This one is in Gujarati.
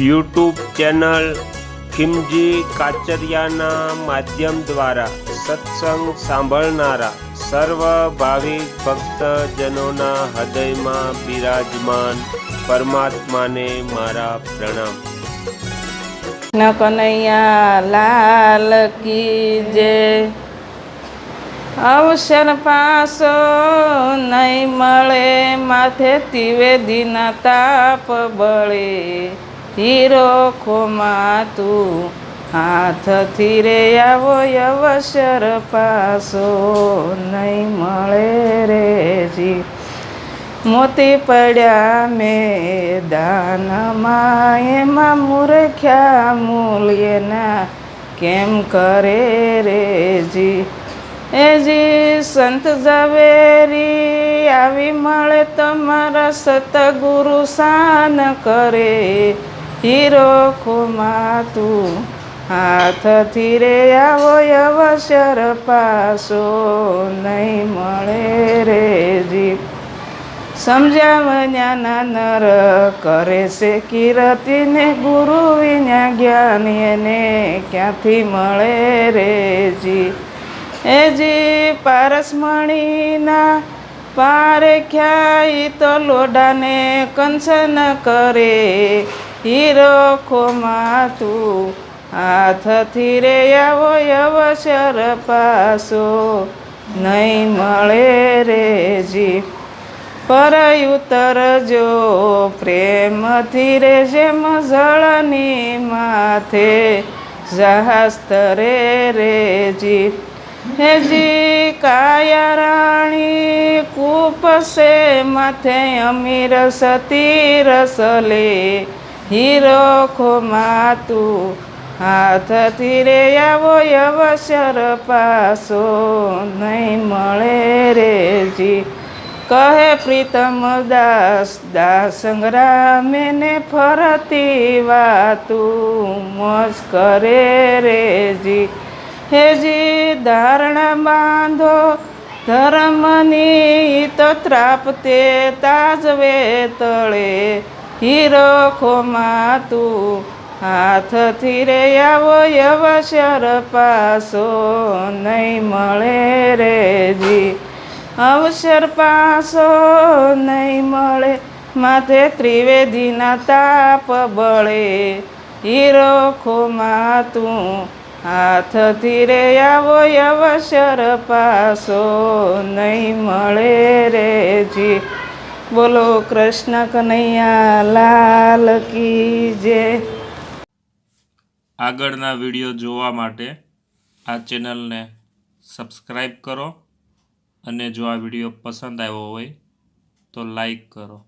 યુટ્યુબ ચેનલ ખિમજી કાચરિયાના માધ્યમ દ્વારા સત્સંગ સાંભળનારા સર્વ ભાવિક ભક્તજનોના હૃદયમાં બિરાજમાન પરમાત્માને મારા પ્રણામ. ન કનૈયા લાલ કી જે અવસર પાસો નહીં મળે માથે ત્રિવેદીના તાપ બળે. હીરો ખોમાં તું હાથથી રે આવો અવસર પાસો નહીં મળે રે જી. મોતી પડ્યા મેદાનમાં, એમાં મૂર્ખ્યા મૂલ્યના કેમ કરે રે જી? એ જી, સંત ઝવેરી આવી મળે, તમારા સતગુરુ સાન કરે. હીરો ખોમાં તું હાથથી રે આવો અવસર પાસો નહીં મળે રે જી સમજાવન્યાના નર કરે છે કિરતીને ગુરુ વિના જ્ઞાન એને ક્યાંથી મળે રે જી એ જી પારસમણીના પારે ખ્યાઈ તો લોડાને કંસન કરે હીરો ખોમા તું હાથથી રે આવો અવસર પાસો. નહીં મળે રે જી, પર ઉતરજો પ્રેમથી રે જેમ જળની માથે જહાજ તરે રે જી. હેજી કાયા રાણી કૂપસે માથે, અમીર સતી રસલે. હીરો ખોમાં તું હાથથી રે આવો અવસર પાસો નહીં મળે રેજી કહે પ્રીતમ દાસ દાસ સંગ્રામે ને ફરતી વાતું મોજ કરે રેજી હેજી ધારણા બાંધો, ધર્મની તો ત્રાપતે તાજવે તળે. હીરો ખોમાં તું હાથથી રે આવો અવસર પાસો નહીં મળે રે જી. અવસર પાસો નહીં મળે, માથે ત્રિવેદીના તાપ બળે. ખોમા તું હાથથી રે આવો અવસર પાસો નહીં મળે રે જી. બોલો કૃષ્ણ કનૈયા, લાલ કી જય. આગળના વીડિયો જોવા માટે આ ચેનલને સબસ્ક્રાઈબ કરો અને જો આ વીડિયો પસંદ આવ્યો હોય તો લાઈક કરો.